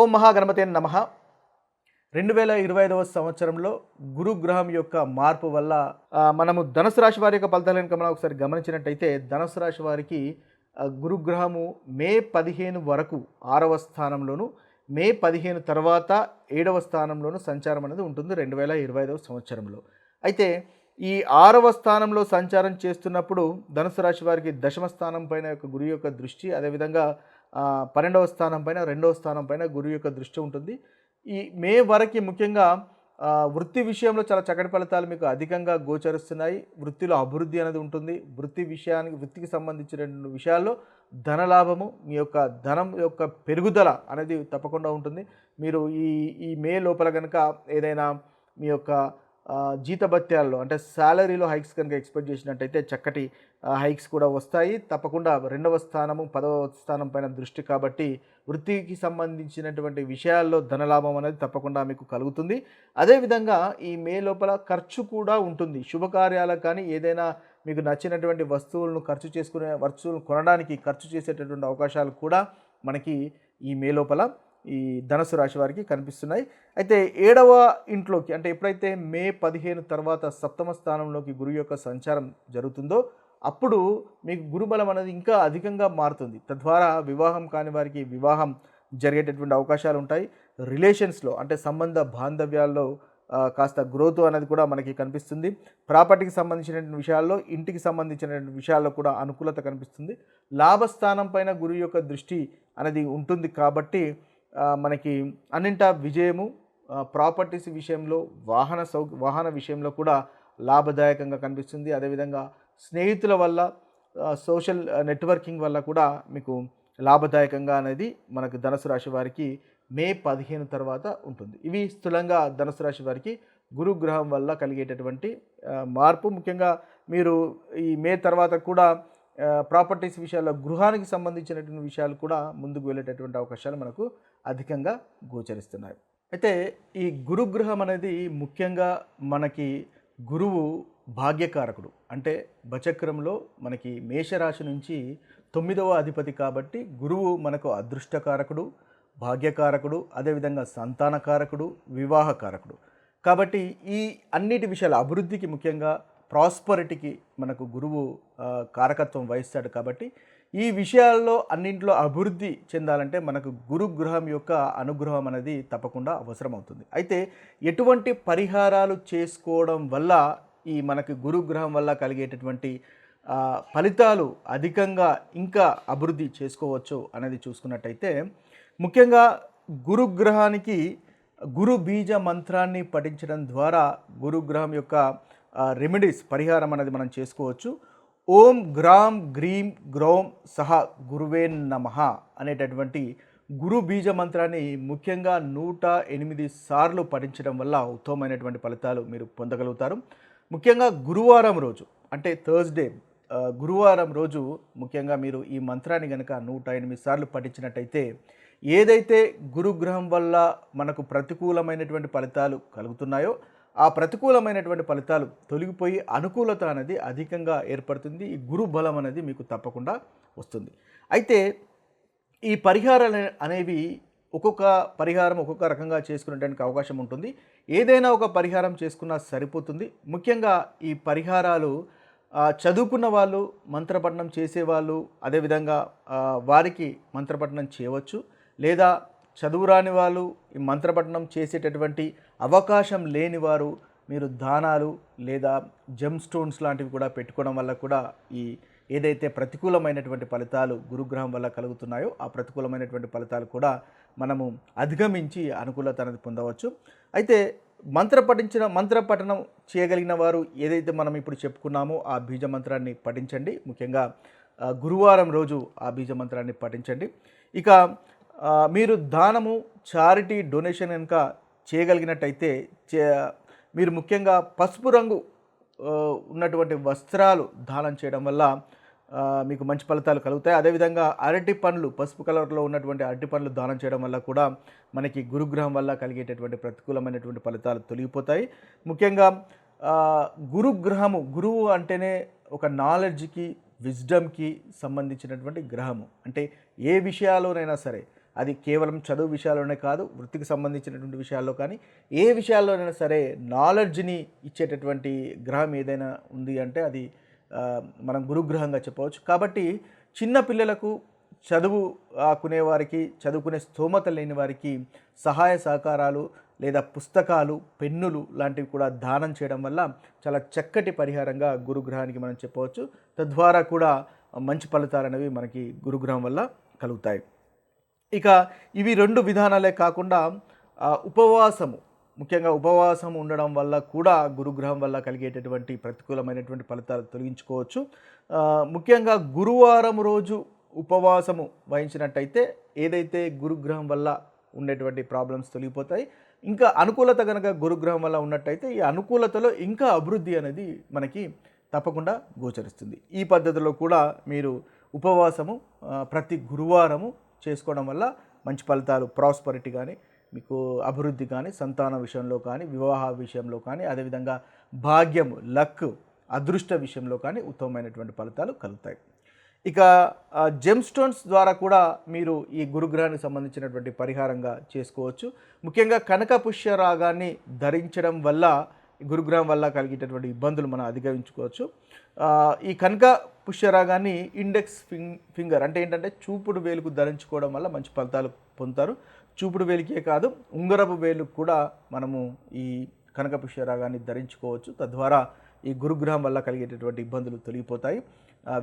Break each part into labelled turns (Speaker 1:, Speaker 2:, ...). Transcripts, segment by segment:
Speaker 1: ఓం మహాగణపతి నమ. రెండు వేల ఇరవై ఐదవ సంవత్సరంలో గురుగ్రహం యొక్క మార్పు వల్ల మనము ధనుసు రాశి వారి యొక్క ఫలితాలను కనుక మనం ఒకసారి గమనించినట్టయితే ధనుసు రాశి వారికి గురుగ్రహము మే పదిహేను వరకు ఆరవ స్థానంలోను మే పదిహేను తర్వాత ఏడవ స్థానంలోను సంచారం అనేది ఉంటుంది రెండు వేల ఇరవై ఐదవ సంవత్సరంలో. అయితే ఈ ఆరవ స్థానంలో సంచారం చేస్తున్నప్పుడు ధనుసు రాశి వారికి దశమ స్థానం పైన యొక్క గురు యొక్క దృష్టి అదేవిధంగా పన్నెండవ స్థానం పైన రెండవ స్థానం పైన గురువు యొక్క దృష్టి ఉంటుంది. ఈ మే వరకు ముఖ్యంగా వృత్తి విషయంలో చాలా చక్కటి ఫలితాలు మీకు అధికంగా గోచరిస్తున్నాయి. వృత్తిలో అభివృద్ధి అనేది ఉంటుంది. వృత్తి విషయానికి వృత్తికి సంబంధించిన విషయాల్లో ధనలాభము మీ యొక్క ధనం యొక్క పెరుగుదల అనేది తప్పకుండా ఉంటుంది. మీరు ఈ ఈ మే లోపల కనుక ఏదైనా మీ యొక్క జీతభత్యాల్లో అంటే శాలరీలో హైక్స్ కనుక ఎక్స్పెక్ట్ చేసినట్టయితే చక్కటి హైక్స్ కూడా వస్తాయి. తప్పకుండా రెండవ స్థానము పదవ స్థానం పైన దృష్టి కాబట్టి వృత్తికి సంబంధించినటువంటి విషయాల్లో ధనలాభం అనేది తప్పకుండా మీకు కలుగుతుంది. అదేవిధంగా ఈ మే లోపల ఖర్చు కూడా ఉంటుంది. శుభకార్యాలకు కానీ ఏదైనా మీకు నచ్చినటువంటి వస్తువులను ఖర్చు చేసుకునే వస్తువులను కొనడానికి ఖర్చు చేసేటటువంటి అవకాశాలు కూడా మనకి ఈ మే లోపల ఈ ధనసు రాశి వారికి కనిపిస్తున్నాయి. అయితే ఏడవ ఇంట్లోకి అంటే ఎప్పుడైతే మే పదిహేను తర్వాత సప్తమ స్థానంలోకి గురువు యొక్క సంచారం జరుగుతుందో అప్పుడు మీకు గురుబలం అనేది ఇంకా అధికంగా మారుతుంది. తద్వారా వివాహం కాని వారికి వివాహం జరిగేటటువంటి అవకాశాలు ఉంటాయి. రిలేషన్స్లో అంటే సంబంధ బాంధవ్యాల్లో కాస్త గ్రోత్ అనేది కూడా మనకి కనిపిస్తుంది. ప్రాపర్టీకి సంబంధించినటువంటి విషయాల్లో ఇంటికి సంబంధించినటువంటి విషయాల్లో కూడా అనుకూలత కనిపిస్తుంది. లాభస్థానం పైన గురువు యొక్క దృష్టి అనేది ఉంటుంది కాబట్టి మనకి అన్నింటా విజయము ప్రాపర్టీస్ విషయంలో వాహన సౌ వాహన విషయంలో కూడా లాభదాయకంగా కనిపిస్తుంది. అదేవిధంగా స్నేహితుల వల్ల సోషల్ నెట్వర్కింగ్ వల్ల కూడా మీకు లాభదాయకంగా అనేది మనకు ధనుసు రాశి వారికి మే పదిహేను తర్వాత ఉంటుంది. ఇవి స్థూలంగా ధనుసు రాశి వారికి గురుగ్రహం వల్ల కలిగేటటువంటి మార్పు. ముఖ్యంగా మీరు ఈ మే తర్వాత కూడా ప్రాపర్టీస్ విషయాల్లో గృహానికి సంబంధించినటువంటి విషయాలు కూడా ముందుకు వెళ్ళేటటువంటి అవకాశాలు మనకు అధికంగా గోచరిస్తున్నాయి. అయితే ఈ గురుగ్రహం అనేది ముఖ్యంగా మనకి గురువు భాగ్యకారకుడు. అంటే బచక్రంలో మనకి మేషరాశి నుంచి తొమ్మిదవ అధిపతి కాబట్టి గురువు మనకు అదృష్టకారకుడు భాగ్యకారకుడు అదేవిధంగా సంతానకారకుడు వివాహకారకుడు. కాబట్టి ఈ అన్నిటి విషయాల అభివృద్ధికి ముఖ్యంగా ప్రాస్పరిటీకి మనకు గురువు కారకత్వం వహిస్తాడు కాబట్టి ఈ విషయాల్లో అన్నింటిలో అభివృద్ధి చెందాలంటే మనకు గురుగ్రహం యొక్క అనుగ్రహం అనేది తప్పకుండా అవసరం అవుతుంది అయితే ఎటువంటి పరిహారాలు చేసుకోవడం వల్ల ఈ మనకి గురుగ్రహం వల్ల కలిగేటటువంటి ఫలితాలు అధికంగా ఇంకా అభివృద్ధి చేసుకోవచ్చు అనేది చూసుకున్నట్టయితే ముఖ్యంగా గురుగ్రహానికి గురు బీజ మంత్రాన్ని పఠించడం ద్వారా గురుగ్రహం యొక్క రెమెడీస్ పరిహారం అనేది మనం చేసుకోవచ్చు. ఓం గ్రామ్ గ్రీం గ్రౌం సహ గురువే నమ అనేటటువంటి గురు బీజ మంత్రాన్ని ముఖ్యంగా నూట ఎనిమిది సార్లు పఠించడం వల్ల ఉత్తమమైనటువంటి ఫలితాలు మీరు పొందగలుగుతారు. ముఖ్యంగా గురువారం రోజు అంటే థర్స్డే గురువారం రోజు ముఖ్యంగా మీరు ఈ మంత్రాన్ని కనుక నూట ఎనిమిది సార్లు పఠించినట్టయితే ఏదైతే గురుగ్రహం వల్ల మనకు ప్రతికూలమైనటువంటి ఫలితాలు కలుగుతున్నాయో ఆ ప్రతికూలమైనటువంటి ఫలితాలు తొలగిపోయి అనుకూలత అనేది అధికంగా ఏర్పడుతుంది. ఈ గురు బలం అనేది మీకు తప్పకుండా వస్తుంది. అయితే ఈ పరిహారాలు అనేవి ఒక్కొక్క పరిహారం ఒక్కొక్క రకంగా చేసుకునేటానికి అవకాశం ఉంటుంది. ఏదైనా ఒక పరిహారం చేసుకున్నా సరిపోతుంది. ముఖ్యంగా ఈ పరిహారాలు చదువుకున్న వాళ్ళు మంత్రపఠనం చేసేవాళ్ళు అదేవిధంగా వారికి మంత్రపఠనం చేయవచ్చు. లేదా చదువురాని వాళ్ళు ఈ మంత్రపఠనం చేసేటటువంటి అవకాశం లేని వారు మీరు దానాలు లేదా జమ్ స్టోన్స్ లాంటివి కూడా పెట్టుకోవడం వల్ల కూడా ఈ ఏదైతే ప్రతికూలమైనటువంటి ఫలితాలు గురుగ్రహం వల్ల కలుగుతున్నాయో ఆ ప్రతికూలమైనటువంటి ఫలితాలు కూడా మనము అధిగమించి అనుకూలత అనేది పొందవచ్చు. అయితే మంత్ర పఠించిన మంత్ర పఠనం చేయగలిగిన వారు ఏదైతే మనం ఇప్పుడు చెప్పుకున్నామో ఆ బీజ మంత్రాన్ని పఠించండి. ముఖ్యంగా గురువారం రోజు ఆ బీజ మంత్రాన్ని పఠించండి. ఇక మీరు దానము చారిటీ డొనేషన్ కనుక చేయగలిగినట్టయితే చే మీరు ముఖ్యంగా పసుపు రంగు ఉన్నటువంటి వస్త్రాలు దానం చేయడం వల్ల మీకు మంచి ఫలితాలు కలుగుతాయి. అదేవిధంగా అరటి పండ్లు పసుపు కలర్లో ఉన్నటువంటి అరటి పండ్లు దానం చేయడం వల్ల కూడా మనకి గురుగ్రహం వల్ల కలిగేటటువంటి ప్రతికూలమైనటువంటి ఫలితాలు తొలగిపోతాయి. ముఖ్యంగా గురుగ్రహము గురువు అంటేనే ఒక నాలెడ్జ్కి విజ్డమ్కి సంబంధించినటువంటి గ్రహము. అంటే ఏ విషయాల్లోనైనా సరే అది కేవలం చదువు విషయాల్లోనే కాదు వృత్తికి సంబంధించినటువంటి విషయాల్లో కానీ ఏ విషయాల్లోనైనా సరే నాలెడ్జ్ని ఇచ్చేటటువంటి గ్రహం ఏదైనా ఉంది అంటే అది మనం గురుగ్రహంగా చెప్పవచ్చు. కాబట్టి చిన్న పిల్లలకు చదువు ఆకునే వారికి చదువుకునే స్తోమత లేని వారికి సహాయ సహకారాలు లేదా పుస్తకాలు పెన్నులు లాంటివి కూడా దానం చేయడం వల్ల చాలా చక్కటి పరిహారంగా గురుగ్రహానికి మనం చెప్పవచ్చు. తద్వారా కూడా మంచి ఫలితాలు అనేవి మనకి గురుగ్రహం వల్ల కలుగుతాయి. ఇక ఇవి రెండు విధానాలే కాకుండా ఉపవాసము. ముఖ్యంగా ఉపవాసం ఉండడం వల్ల కూడా గురుగ్రహం వల్ల కలిగేటటువంటి ప్రతికూలమైనటువంటి ఫలితాలు తొలగించుకోవచ్చు. ముఖ్యంగా గురువారం రోజు ఉపవాసము వహించినట్టయితే ఏదైతే గురుగ్రహం వల్ల ఉండేటువంటి ప్రాబ్లమ్స్ తొలగిపోతాయి ఇంకా అనుకూలత కనుక గురుగ్రహం వల్ల ఉన్నట్టయితే ఈ అనుకూలతలో ఇంకా అభివృద్ధి అనేది మనకి తప్పకుండా గోచరిస్తుంది. ఈ పద్ధతిలో కూడా మీరు ఉపవాసము ప్రతి గురువారము చేసుకోవడం వల్ల మంచి ఫలితాలు ప్రాస్పరిటీ కానీ మీకు అభివృద్ధి కానీ సంతాన విషయంలో కానీ వివాహ విషయంలో కానీ అదేవిధంగా భాగ్యము లక్ అదృష్ట విషయంలో కానీ ఉత్తమమైనటువంటి ఫలితాలు కలుగుతాయి. ఇక జెమ్ స్టోన్స్ ద్వారా కూడా మీరు ఈ గురుగ్రహానికి సంబంధించినటువంటి పరిహారంగా చేసుకోవచ్చు. ముఖ్యంగా కనక పుష్య రాగాన్ని ధరించడం వల్ల గురుగ్రహం వల్ల కలిగేటటువంటి ఇబ్బందులు మనం అధిగమించుకోవచ్చు. ఈ కనక పుష్యరాగాన్ని ఇండెక్స్ ఫింగ్ ఫింగర్ అంటే ఏంటంటే చూపుడు వేలుకు ధరించుకోవడం వల్ల మంచి ఫలితాలు పొందుతారు. చూపుడు వేలికే కాదు ఉంగరపు వేలుకు కూడా మనము ఈ కనక పుష్యరాగాన్ని ధరించుకోవచ్చు. తద్వారా ఈ గురుగ్రహం వల్ల కలిగేటటువంటి ఇబ్బందులు తొలగిపోతాయి.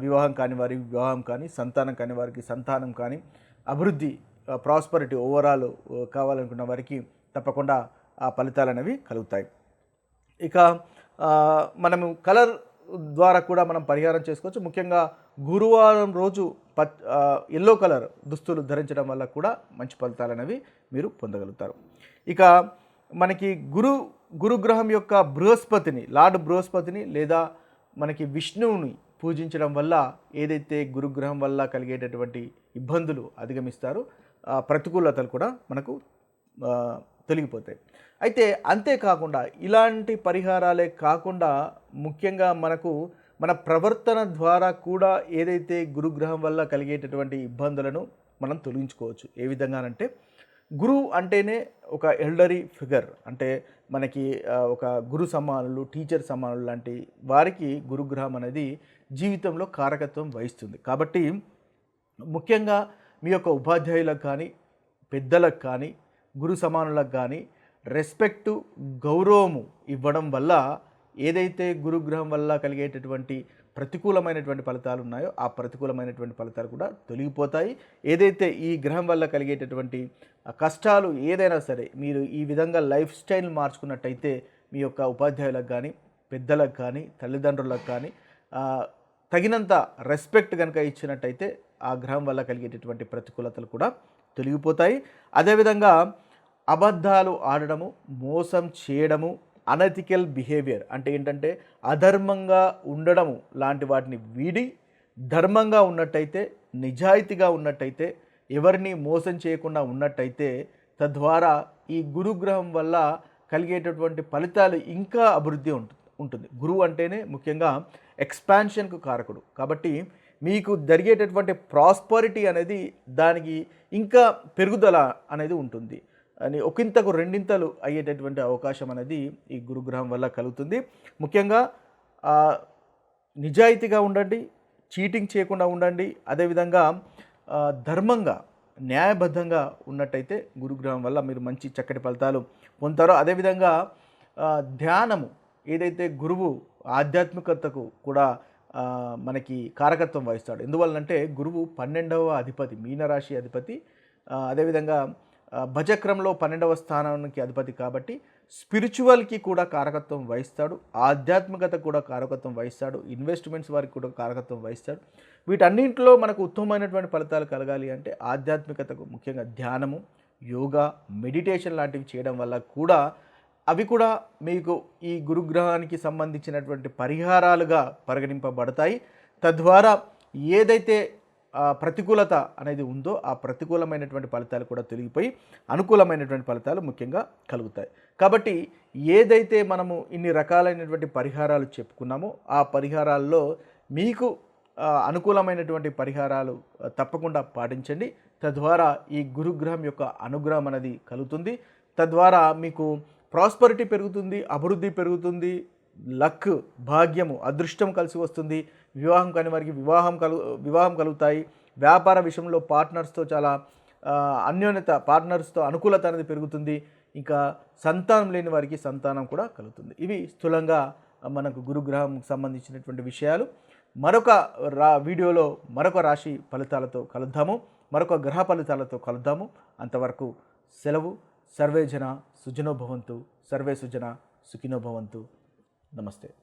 Speaker 1: వివాహం కాని వారి వివాహం కానీ సంతానం కాని వారికి సంతానం కానీ అభివృద్ధి ప్రాస్పరిటీ ఓవరాల్ కావాలనుకున్న వారికి తప్పకుండా ఆ ఫలితాలు అనేవి కలుగుతాయి. ఇక మనము కలర్ ద్వారా కూడా మనం పరిహారం చేసుకోవచ్చు. ముఖ్యంగా గురువారం రోజు పత్ ఎల్లో కలర్ దుస్తులు ధరించడం వల్ల కూడా మంచి ఫలితాలు అనేవి మీరు పొందగలుగుతారు. ఇక మనకి గురు గురుగ్రహం యొక్క బృహస్పతిని లార్డ్ బృహస్పతిని లేదా మనకి విష్ణువుని పూజించడం వల్ల ఏదైతే గురుగ్రహం వల్ల కలిగేటటువంటి ఇబ్బందులు అధిగమిస్తారో ఆ ప్రతికూలతలు కూడా మనకు తొలగిపోతాయి. అయితే అంతేకాకుండా ఇలాంటి పరిహారాలే కాకుండా ముఖ్యంగా మనకు మన ప్రవర్తన ద్వారా కూడా ఏదైతే గురుగ్రహం వల్ల కలిగేటటువంటి ఇబ్బందులను మనం తొలగించుకోవచ్చు. ఏ విధంగానంటే గురువు అంటేనే ఒక ఎల్డరీ ఫిగర్. అంటే మనకి ఒక గురు సమానులు టీచర్ సమానులు లాంటి వారికి గురుగ్రహం అనేది జీవితంలో కారకత్వం వహిస్తుంది. కాబట్టి ముఖ్యంగా మీ యొక్క ఉపాధ్యాయులకు కానీ పెద్దలకు కానీ గురు సమానులకు కానీ రెస్పెక్టు గౌరవము ఇవ్వడం వల్ల ఏదైతే గురుగ్రహం వల్ల కలిగేటటువంటి ప్రతికూలమైనటువంటి ఫలితాలు ఉన్నాయో ఆ ప్రతికూలమైనటువంటి ఫలితాలు కూడా తొలగిపోతాయి. ఏదైతే ఈ గ్రహం వల్ల కలిగేటటువంటి కష్టాలు ఏదైనా సరే మీరు ఈ విధంగా లైఫ్ స్టైల్ మార్చుకున్నట్టయితే మీ యొక్క ఉపాధ్యాయులకు కానీ పెద్దలకు కానీ తల్లిదండ్రులకు కానీ తగినంత రెస్పెక్ట్ కనుక ఇచ్చినట్టయితే ఆ గ్రహం వల్ల కలిగేటటువంటి ప్రతికూలతలు కూడా తొలగిపోతాయి. అదేవిధంగా అబద్ధాలు ఆడడము మోసం చేయడము అనెథికల్ బిహేవియర్ అంటే ఏంటంటే అధర్మంగా ఉండడము లాంటి వాటిని వీడి ధర్మంగా ఉన్నట్టయితే నిజాయితీగా ఉన్నట్టయితే ఎవరిని మోసం చేయకుండా ఉన్నట్టయితే తద్వారా ఈ గురుగ్రహం వల్ల కలిగేటటువంటి ఫలితాలు ఇంకా అభివృద్ధి ఉంటుంది ఉంటుంది. గురువు అంటేనే ముఖ్యంగా ఎక్స్పాన్షన్కు కారకుడు. కాబట్టి మీకు జరిగేటటువంటి ప్రాస్పరిటీ అనేది దానికి ఇంకా పెరుగుదల అనేది ఉంటుంది. అని ఒకంతకు రెండింతలు అయ్యేటటువంటి అవకాశం అనేది ఈ గురుగ్రహం వల్ల కలుగుతుంది. ముఖ్యంగా నిజాయితీగా ఉండండి చీటింగ్ చేయకుండా ఉండండి. అదేవిధంగా ధర్మంగా న్యాయబద్ధంగా ఉన్నట్టయితే గురుగ్రహం వల్ల మీరు మంచి చక్కటి ఫలితాలు పొందుతారో. అదేవిధంగా ధ్యానము ఏదైతే గురువు ఆధ్యాత్మికతకు కూడా మనకి కారకత్వం వహిస్తాడు. ఎందువల్లంటే గురువు పన్నెండవ అధిపతి మీనరాశి అధిపతి. అదేవిధంగా భజక్రంలో పన్నెండవ స్థానానికి అధిపతి కాబట్టి స్పిరిచువల్కి కూడా కారకత్వం వహిస్తాడు ఆధ్యాత్మికత కూడా కారకత్వం వహిస్తాడు ఇన్వెస్ట్మెంట్స్ వారికి కూడా కారకత్వం వహిస్తాడు. వీటన్నింటిలో మనకు ఉత్తమమైనటువంటి ఫలితాలు కలగాలి అంటే ఆధ్యాత్మికతకు ముఖ్యంగా ధ్యానము యోగా మెడిటేషన్ లాంటివి చేయడం వల్ల కూడా అవి కూడా మీకు ఈ గురుగ్రహానికి సంబంధించినటువంటి పరిహారాలుగా పరిగణింపబడతాయి. తద్వారా ఏదైతే ప్రతికూలత అనేది ఉందో ఆ ప్రతికూలమైనటువంటి ఫలితాలు కూడా తొలగిపోయి అనుకూలమైనటువంటి ఫలితాలు ముఖ్యంగా కలుగుతాయి. కాబట్టి ఏదైతే మనము ఇన్ని రకాలైనటువంటి పరిహారాలు చెప్పుకున్నామో ఆ పరిహారాల్లో మీకు అనుకూలమైనటువంటి పరిహారాలు తప్పకుండా పాటించండి. తద్వారా ఈ గురుగ్రహం యొక్క అనుగ్రహం అనేది కలుగుతుంది. తద్వారా మీకు ప్రాస్పరిటీ పెరుగుతుంది అభివృద్ధి పెరుగుతుంది లక్ భాగ్యము అదృష్టం కలిసి వస్తుంది. వివాహం కాని వారికి వివాహం కలు వివాహం కలుగుతాయి. వ్యాపార విషయంలో పార్ట్నర్స్తో చాలా అన్యోన్యత పార్ట్నర్స్తో అనుకూలత అనేది పెరుగుతుంది. ఇంకా సంతానం లేని వారికి సంతానం కూడా కలుగుతుంది. ఇవి స్థూలంగా మనకు గురుగ్రహం సంబంధించినటువంటి విషయాలు. మరొక రా వీడియోలో మరొక రాశి ఫలితాలతో కలుద్దాము. మరొక గ్రహ ఫలితాలతో కలుద్దాము. అంతవరకు సెలవు. సర్వే జన సర్వే సుజన సుఖినోభవంతు నమస్తే.